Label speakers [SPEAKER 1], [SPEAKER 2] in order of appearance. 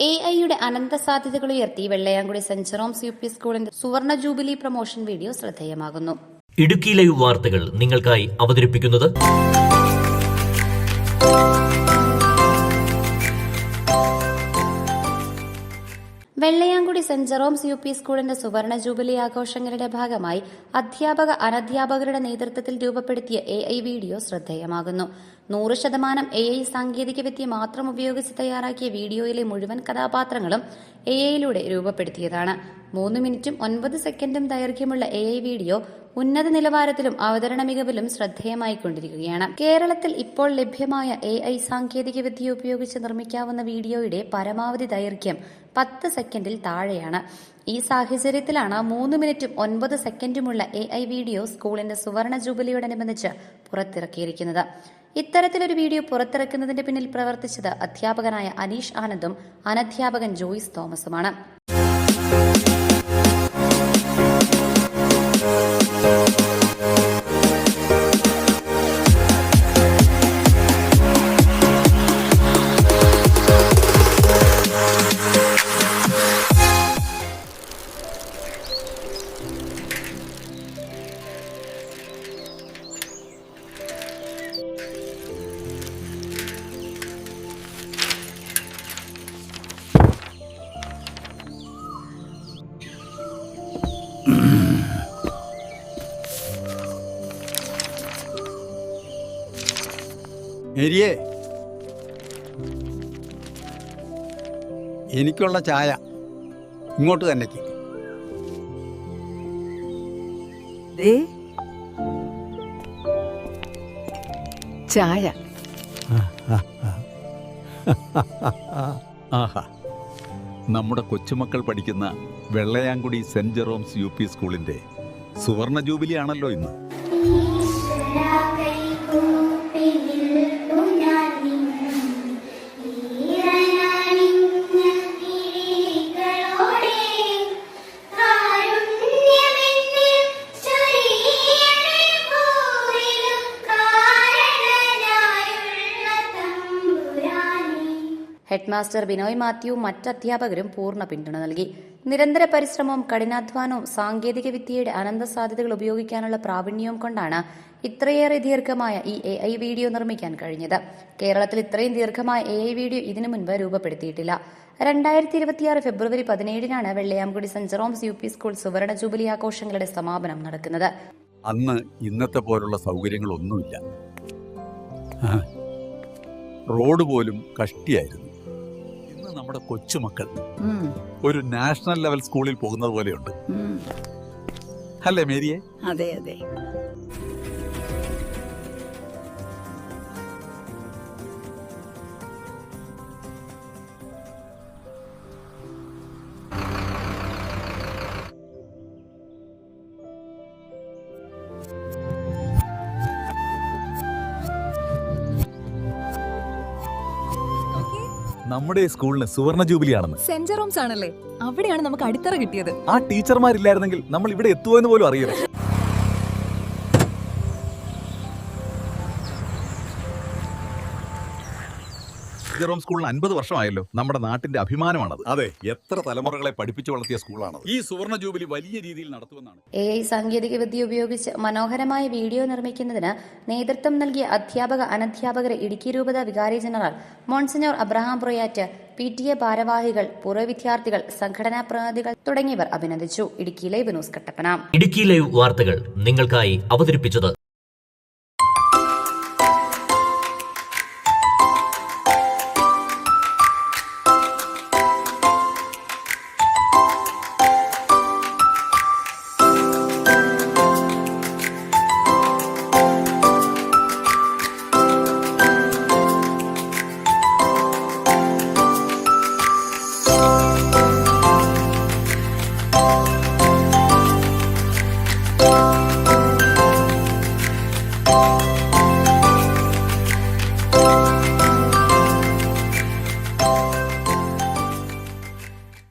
[SPEAKER 1] A ഐയുടെ അനന്ത സാധ്യതകൾ ഉയർത്തി Vellayamkudy Saint Jerome's U P സ്കൂളിന്റെ സുവർണ ജൂബിലി പ്രൊമോഷൻ വീഡിയോ ശ്രദ്ധേയമാകുന്നു.
[SPEAKER 2] ഇടുക്കി ലൈവ് വാർത്തകൾ നിങ്ങൾക്കായി അവതരിപ്പിക്കുന്നത്
[SPEAKER 1] Vellayamkudi Saint Jerome's U P സ്കൂളിന്റെ സുവർണ ജൂബിലി ആഘോഷങ്ങളുടെ ഭാഗമായി അധ്യാപക അനധ്യാപകരുടെ നേതൃത്വത്തിൽ രൂപപ്പെടുത്തിയ എ ഐ വീഡിയോ ശ്രദ്ധേയമാകുന്നു. നൂറ് ശതമാനം എ ഐ സാങ്കേതികവിദ്യ മാത്രം ഉപയോഗിച്ച് തയ്യാറാക്കിയ വീഡിയോയിലെ മുഴുവൻ കഥാപാത്രങ്ങളും എ ഐയിലൂടെ രൂപപ്പെടുത്തിയതാണ്. മൂന്ന് മിനിറ്റും ഒൻപത് സെക്കൻഡും ദൈർഘ്യമുള്ള എ ഐ വീഡിയോ ഉന്നത നിലവാരത്തിലും അവതരണ മികവിലും ശ്രദ്ധേയമായിക്കൊണ്ടിരിക്കുകയാണ്. കേരളത്തിൽ ഇപ്പോൾ ലഭ്യമായ എ ഐ സാങ്കേതികവിദ്യ ഉപയോഗിച്ച് നിർമ്മിക്കാവുന്ന വീഡിയോയുടെ പരമാവധി ദൈർഘ്യം പത്ത് സെക്കൻഡിൽ താഴെയാണ്. ഈ സാഹചര്യത്തിലാണ് മൂന്ന് മിനിറ്റും ഒൻപത് സെക്കൻഡുമുള്ള എ ഐ വീഡിയോ സ്കൂളിന്റെ സുവർണ ജൂബിലിയോടനുബന്ധിച്ച് പുറത്തിറക്കിയിരിക്കുന്നത്. ഇത്തരത്തിലൊരു വീഡിയോ പുറത്തിറക്കുന്നതിന്റെ പിന്നിൽ പ്രവർത്തിച്ചത് അധ്യാപകനായ അനീഷ് ആനന്ദും അനധ്യാപകൻ ജോയിസ് തോമസുമാണ്.
[SPEAKER 3] മേരിയേ എനിക്കുള്ള ചായ ഇങ്ങോട്ട് തന്നെ
[SPEAKER 4] ദേ. ചായ.
[SPEAKER 5] ആഹാ. നമ്മുടെ കൊച്ചുമക്കൾ പഠിക്കുന്ന Vellayamkudi Saint Jerome's U P സ്കൂളിന്റെ സുവർണ ജൂബിലി ആണല്ലോ ഇന്ന്.
[SPEAKER 1] ഹെഡ്മാസ്റ്റർ ബിനോയ് മാത്യു മറ്റ് അധ്യാപകരും പൂർണ പിന്തുണ നൽകി. നിരന്തര പരിശ്രമവും കഠിനാധ്വാനവും സാങ്കേതിക വിദ്യയുടെ അനന്ത സാധ്യതകൾ ഉപയോഗിക്കാനുള്ള പ്രാവീണ്യവും കൊണ്ടാണ് ഇത്രയേറെ ദീർഘമായ ഈ എ ഐ വീഡിയോ നിർമ്മിക്കാൻ കഴിഞ്ഞത്. കേരളത്തിൽ ഇത്രയും ദീർഘമായ എ ഐ വീഡിയോ ഇതിനു മുൻപ് രൂപപ്പെടുത്തിയിട്ടില്ല. രണ്ടായിരത്തി ഇരുപത്തിയാറ് ഫെബ്രുവരി പതിനേഴിനാണ് Vellayamkudi Saint Jerome's U P school സുവർണ ജൂബിലി ആഘോഷങ്ങളുടെ സമാപനം നടക്കുന്നത്.
[SPEAKER 5] അന്ന് ഇന്നത്തെ പോലുള്ള സൗകര്യങ്ങളൊന്നുമില്ല. റോഡ് പോലും കഷ്ടിയായിരുന്നു നമ്മുടെ കൊച്ചുമക്കൾ ഒരു നാഷണൽ ലെവൽ സ്കൂളിൽ പോകുന്നത് പോലെയുണ്ട്. അല്ലേ മേരിയെ?
[SPEAKER 4] അതെ അതെ.
[SPEAKER 5] നമ്മുടെ സ്കൂളിന് സുവർണ ജൂബിലി ആണെന്ന്
[SPEAKER 6] സെന്റ് ജെറോംസ് ആണല്ലേ അവിടെയാണ് നമുക്ക് അടിത്തറ കിട്ടിയത്.
[SPEAKER 5] ആ ടീച്ചർമാരില്ലായിരുന്നെങ്കിൽ നമ്മൾ ഇവിടെ എത്തുമോ എന്ന് പോലും അറിയില്ല ജെറോം സ്കൂളിന് അൻപത് വർഷമായല്ലോ. നമ്മുടെ നാട്ടിന്റെ അഭിമാനമാണത്. അതെ എത്ര തലമുറകളെ പഠിപ്പിച്ചു വളർത്തിയ സ്കൂളാണ് ഈ സുവർണ ജൂബിലി വലിയ രീതിയിൽ നടത്തുമെന്നാണ്.
[SPEAKER 1] എ ഐ സാങ്കേതിക വിദ്യ ഉപയോഗിച്ച് മനോഹരമായ വീഡിയോ നിർമ്മിക്കുന്നതിന് നേതൃത്വം നൽകിയ അധ്യാപക അനധ്യാപകരെ ഇടുക്കി രൂപത വികാരി general Monsignor Abraham Proyatt P T A ഭാരവാഹികൾ പൂർവ വിദ്യാർത്ഥികൾ സംഘടനാ പ്രതിനിധികൾ തുടങ്ങിയവർ അഭിനന്ദിച്ചു. Idukki live news Kattappana.
[SPEAKER 2] Idukki live വാർത്തകൾ നിങ്ങൾക്കായി അവതരിപ്പിച്ചത് you